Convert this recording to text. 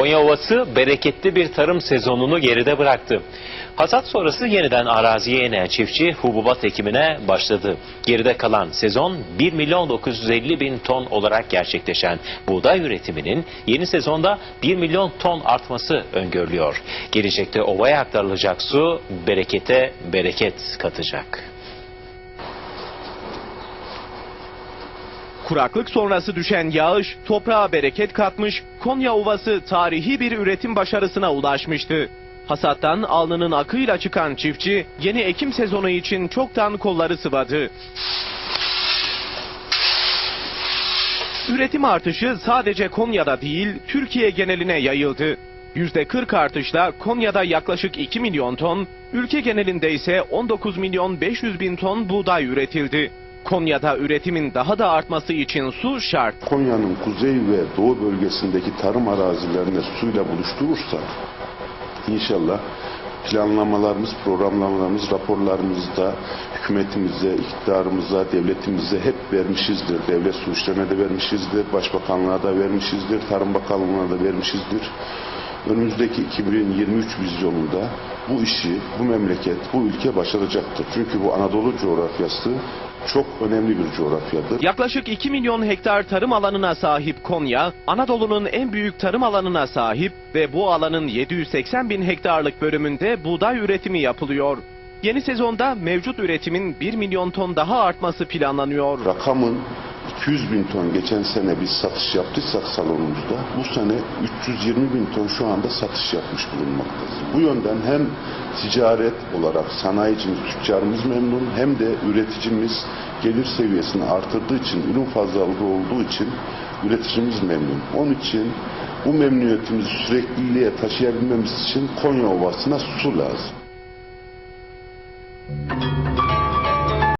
Konya Ovası bereketli bir tarım sezonunu geride bıraktı. Hasat sonrası yeniden araziye inen çiftçi hububat ekimine başladı. Geride kalan sezon 1 milyon 950 bin ton olarak gerçekleşen buğday üretiminin yeni sezonda 1 milyon ton artması öngörülüyor. Gelecekte ovaya aktarılacak su berekete bereket katacak. Kuraklık sonrası düşen yağış toprağa bereket katmış, Konya Ovası tarihi bir üretim başarısına ulaşmıştı. Hasattan alnının akıyla çıkan çiftçi yeni ekim sezonu için çoktan kolları sıvadı. Üretim artışı sadece Konya'da değil, Türkiye geneline yayıldı. %40 artışla Konya'da yaklaşık 2 milyon ton, ülke genelinde ise 19 milyon 500 bin ton buğday üretildi. Konya'da üretimin daha da artması için su şart. Konya'nın kuzey ve doğu bölgesindeki tarım arazilerini suyla buluşturursak inşallah planlamalarımız, programlamalarımız, raporlarımızda hükümetimize, iktidarımıza, devletimize hep vermişizdir. Devlet su işlerine de vermişizdir, Başbakanlığa da vermişizdir, Tarım Bakanlığı'na da vermişizdir. Önümüzdeki 2023 vizyonunda bu işi, bu memleket, bu ülke başaracaktır. Çünkü bu Anadolu coğrafyası çok önemli bir coğrafyadır. Yaklaşık 2 milyon hektar tarım alanına sahip Konya, Anadolu'nun en büyük tarım alanına sahip ve bu alanın 780 bin hektarlık bölümünde buğday üretimi yapılıyor. Yeni sezonda mevcut üretimin 1 milyon ton daha artması planlanıyor. rakamın 200 bin ton geçen sene biz satış yaptıysak salonumuzda bu sene 320 bin ton şu anda satış yapmış bulunmaktayız. Bu yönden hem ticaret olarak sanayicimiz, tüccarımız memnun hem de üreticimiz gelir seviyesini artırdığı için, ürün fazlalığı olduğu için üreticimiz memnun. Onun için bu memnuniyetimizi sürekliliğe taşıyabilmemiz için Konya Ovası'na su lazım. Müzik